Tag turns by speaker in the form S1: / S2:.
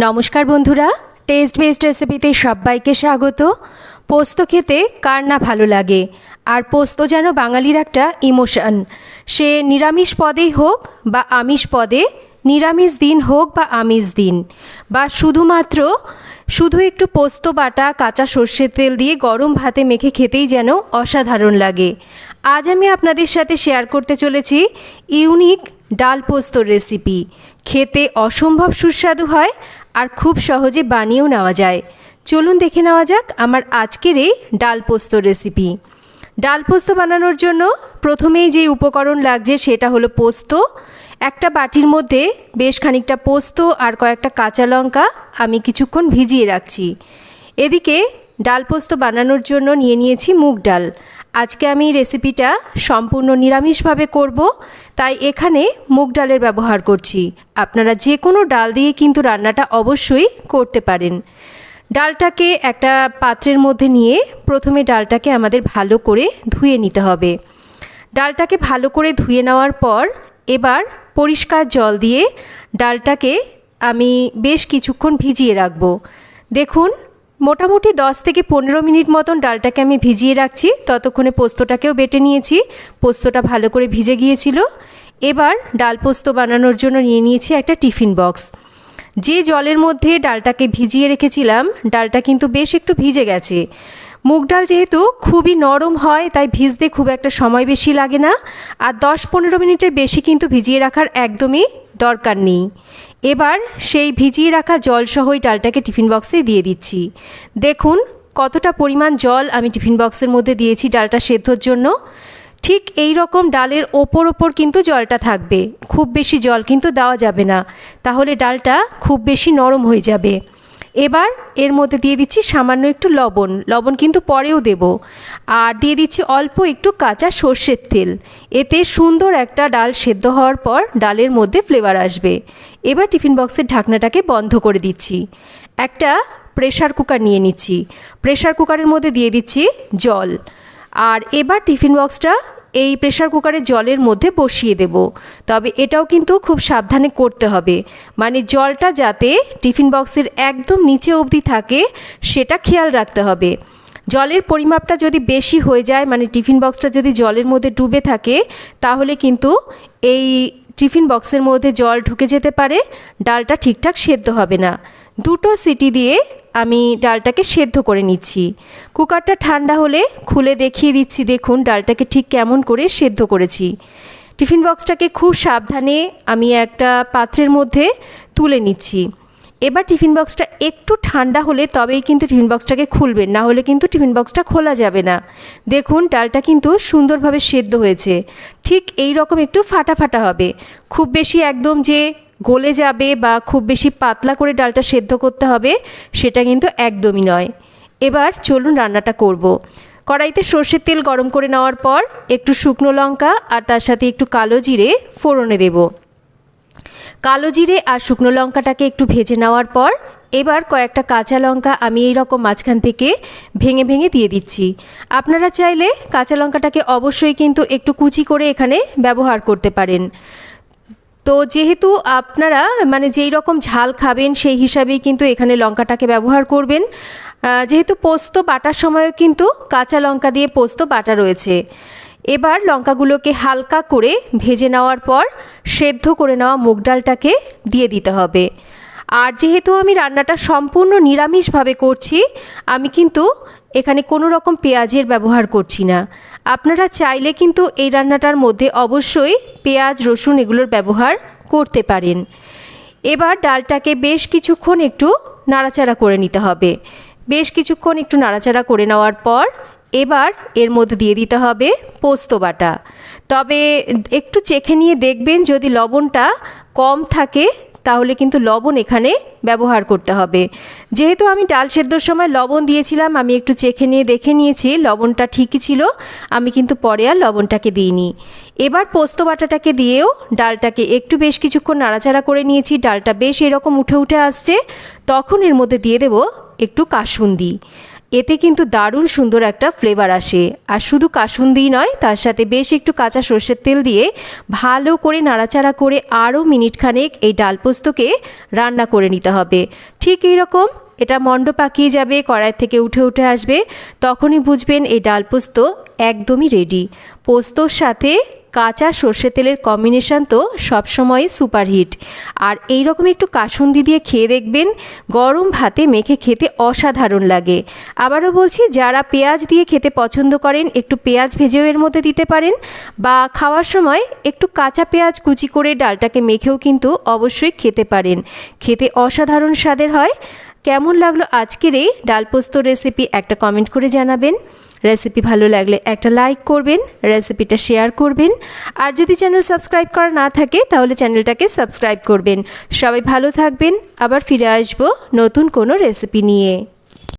S1: নমস্কার বন্ধুরা test based রেসিপিতে সবাইকে স্বাগত। পোস্ত খেতে কার না ভালো লাগে? আর পোস্ত যেন বাঙালির একটা ইমোশন। সে নিরামিষ পদেই হোক বা আমিষ পদে, নিরামিষ দিন হোক বা আমিষ দিন। বা শুধুমাত্র শুধু একটু পোস্ত, বাটা, কাঁচা সর্ষের তেল দিয়ে গরম ভাতে মেখে খেতেই যেন অসাধারণ লাগে। আজ আমি আপনাদের সাথে শেয়ার করতে চলেছি ইউনিক ডাল পোস্তর রেসিপি খেতে অসম্ভব সুস্বাদু হয় আর খুব সহজে বানিয়েও নেওয়া যায়। চলুন দেখে নেওয়া যাক আমার আজকের এই ডাল পোস্ত রেসিপি ডাল পোস্ত বানানোর জন্য প্রথমেই যে উপকরণ লাগছে সেটা হলো পোস্ত। একটা বাটির মধ্যে বেশ খানিকটা পোস্ত আর কয়েকটা কাঁচা লঙ্কা আমি কিছুক্ষণ ভিজিয়ে রাখছি। এদিকে ডাল পোস্ত বানানোর জন্য নিয়ে নিয়েছি মুগ ডাল। আজকে আমি রেসিপিটা সম্পূর্ণ নিরামিষভাবে করব, তাই এখানে মুগ ডালের ব্যবহার করছি। আপনারা যে কোনো ডাল দিয়ে কিন্তু রান্নাটা অবশ্যই করতে পারেন। ডালটাকে একটা পাত্রের মধ্যে নিয়ে প্রথমে ডালটাকে আমাদের ভালো করে ধুয়ে নিতে হবে। ডালটাকে ভালো করে ধুয়ে নেওয়ার পর এবার পরিষ্কার জল দিয়ে ডালটাকে আমি বেশ কিছুক্ষণ ভিজিয়ে রাখব। দেখুন মোটামুটি দশ থেকে পনেরো মিনিট মতন ডালটাকে আমি ভিজিয়ে রাখছি। ততক্ষণে পোস্তটাকেও বেটে নিয়েছি। পোস্তটা ভালো করে ভিজে গিয়েছিল। এবার ডাল পোস্ত বানানোর জন্য নিয়ে নিয়েছি একটা টিফিন বক্স। যে জলের মধ্যে ডালটাকে ভিজিয়ে রেখেছিলাম, ডালটা কিন্তু বেশ একটু ভিজে গেছে। মুগ ডাল যেহেতু খুবই নরম হয়, তাই ভিজতে খুব একটা সময় বেশি লাগে না। আর দশ পনেরো মিনিটের বেশি কিন্তু ভিজিয়ে রাখার একদমই দরকার নেই। এবার সেই ভিজিয়ে রাখা জলসহ ওই ডালটাকে টিফিন বক্সে দিয়ে দিচ্ছি। দেখুন কতটা পরিমাণ জল আমি টিফিন বক্সের মধ্যে দিয়েছি ডালটা সেদ্ধর জন্য। ঠিক এই রকম ডালের ওপর ওপর কিন্তু জলটা থাকবে। খুব বেশি জল কিন্তু দেওয়া যাবে না। তাহলে ডালটা খুব বেশি নরম হয়ে যাবে। এবার এর মধ্যে দিয়ে দিচ্ছি সামান্য একটু লবণ। লবণ কিন্তু পরেও দেব। আর দিয়ে দিচ্ছি অল্প একটু কাঁচা সর্ষের তেল। এতে সুন্দর একটা ডাল সেদ্ধ হওয়ার পর ডালের মধ্যে ফ্লেভার আসবে। এবার টিফিন বক্সের ঢাকনাটাকে বন্ধ করে দিচ্ছি। একটা প্রেশার কুকার নিয়ে নিচ্ছি। প্রেশার কুকারের মধ্যে দিয়ে দিচ্ছি জল। আর এবার টিফিন বক্সটা এই প্রেশার কুকারের জলের মধ্যে বসিয়ে দেব। তবে এটাও কিন্তু খুব সাবধানে করতে হবে। মানে জলটা যাতে টিফিন বক্সের একদম নিচে অবধি থাকে, সেটা খেয়াল রাখতে হবে। জলের পরিমাপটা যদি বেশি হয়ে যায় মানে টিফিন বক্সটা যদি জলের মধ্যে ডুবে থাকে, তাহলে কিন্তু এই টিফিন বক্সের মধ্যে জল ঢুকে যেতে পারে, ডালটা ঠিকঠাক সেদ্ধ হবে না। দুটো সিটি দিয়ে আমি ডালটাকে সেদ্ধ করে নিচ্ছি। কুকারটা ঠান্ডা হলে খুলে দেখিয়ে দিচ্ছি, দেখুন ডালটাকে ঠিক কেমন করে সেদ্ধ করেছি। টিফিন বক্সটাকে খুব সাবধানে আমি একটা পাত্রের মধ্যে তুলে নিচ্ছি। এবার টিফিন বক্সটা একটু ঠান্ডা হলে তবেই কিন্তু টিফিন বক্সটাকে খুলবেন, না হলে কিন্তু টিফিন বক্সটা খোলা যাবে না। দেখুন ডালটা কিন্তু সুন্দরভাবে সেদ্ধ হয়েছে, ঠিক এই রকম একটু ফাটা ফাটা হবে। খুব বেশি একদম যে গলে যাবে বা খুব বেশি পাতলা করে ডালটা সেদ্ধ করতে হবে, সেটা কিন্তু একদমই নয়। এবার চলুন রান্নাটা করব। কড়াইতে সর্ষের তেল গরম করে নেওয়ার পর একটু শুকনো লঙ্কা আর তার সাথে একটু কালো জিরে ফোড়নে দেব। কালো জিরে আর শুকনো লঙ্কাটাকে একটু ভেজে নেওয়ার পর এবার কয়েকটা কাঁচা লঙ্কা আমি এই রকম মাঝখান থেকে ভেঙে ভেঙে দিয়ে দিচ্ছি। আপনারা চাইলে কাঁচা লঙ্কাটাকে অবশ্যই কিন্তু একটু কুচি করে এখানে ব্যবহার করতে পারেন। তো যেহেতু আপনারা মানে যেই রকম ঝাল খাবেন, সেই হিসাবেই কিন্তু এখানে লঙ্কাটাকে ব্যবহার করবেন। যেহেতু পোস্ত বাটার সময়ও কিন্তু কাঁচা লঙ্কা দিয়ে পোস্ত বাটা রয়েছে। এবার লঙ্কাগুলোকে হালকা করে ভেজে নেওয়ার পর সেদ্ধ করে নেওয়া মুগ ডালটাকে দিয়ে দিতে হবে। আর যেহেতু আমি রান্নাটা সম্পূর্ণ নিরামিষভাবে করছি, আমি কিন্তু এখানে কোনো রকম পেঁয়াজের ব্যবহার করছি না। আপনারা চাইলে কিন্তু এই রান্নাটার মধ্যে অবশ্যই পেঁয়াজ, রসুন এগুলোর ব্যবহার করতে পারেন। এবার ডালটাকে বেশ কিছুক্ষণ একটু নাড়াচাড়া করে নিতে হবে। বেশ কিছুক্ষণ একটু নাড়াচাড়া করে নেওয়ার পর এবার এর মধ্যে দিয়ে দিতে হবে পোস্ত বাটা। তবে একটু চেখে নিয়ে দেখবেন যদি লবণটা কম থাকে তাহলে কিন্তু লবণ এখানে ব্যবহার করতে হবে। যেহেতু আমি ডাল সেদ্ধর সময় লবণ দিয়েছিলাম, আমি একটু চেখে নিয়ে দেখে নিয়েছি, লবণটা ঠিকই ছিল। আমি কিন্তু পরে আর লবণটাকে দিইনি। এবার পোস্ত বাটাটাকে দিয়েও ডালটাকে একটু বেশ কিছুক্ষণ নাড়াচাড়া করে নিয়েছি। ডালটা বেশ এরকম উঠে উঠে আসছে। তখন এর মধ্যে দিয়ে দেব একটু কাসুন্দি। এতে কিন্তু দারুণ সুন্দর একটা ফ্লেভার আসে। আর শুধু কাসুন্দিই নয়, তার সাথে বেশ একটু কাঁচা সর্ষের তেল দিয়ে ভালো করে নাড়াচাড়া করে আরও মিনিটখানেক এই ডাল পোস্তকে রান্না করে নিতে হবে। ঠিক এই রকম এটা মণ্ড পাকিয়ে যাবে, কড়াই থেকে উঠে উঠে আসবে, তখনই বুঝবেন এই ডাল পোস্ত একদমই রেডি পোস্তর সাথে কাঁচা সর্ষে তেলের কম্বিনেশান তো সবসময় সুপারহিট আর এই রকম একটু কাসুন্দি দিয়ে খেয়ে দেখবেন, গরম ভাতে মেখে খেতে অসাধারণ লাগে। আবারও বলছি, যারা পেঁয়াজ দিয়ে খেতে পছন্দ করেন, একটু পেঁয়াজ ভেজেও এর মধ্যে দিতে পারেন, বা খাওয়ার সময় একটু কাঁচা পেঁয়াজ কুচি করে ডালটাকে মেখেও কিন্তু অবশ্যই খেতে পারেন। খেতে অসাধারণ স্বাদের হয়। কেমন লাগল আজকের এই ডাল পোস্ত রেসিপি একটা কমেন্ট করে জানাবেন। রেসিপি ভালো লাগলে একটা লাইক করবেন রেসিপিটা শেয়ার করবেন। আর যদি চ্যানেল সাবস্ক্রাইব করা না থাকে, তাহলে চ্যানেলটাকে সাবস্ক্রাইব করবেন। সবাই ভালো থাকবেন, আবার ফিরে আসব নতুন কোনো রেসিপি নিয়ে।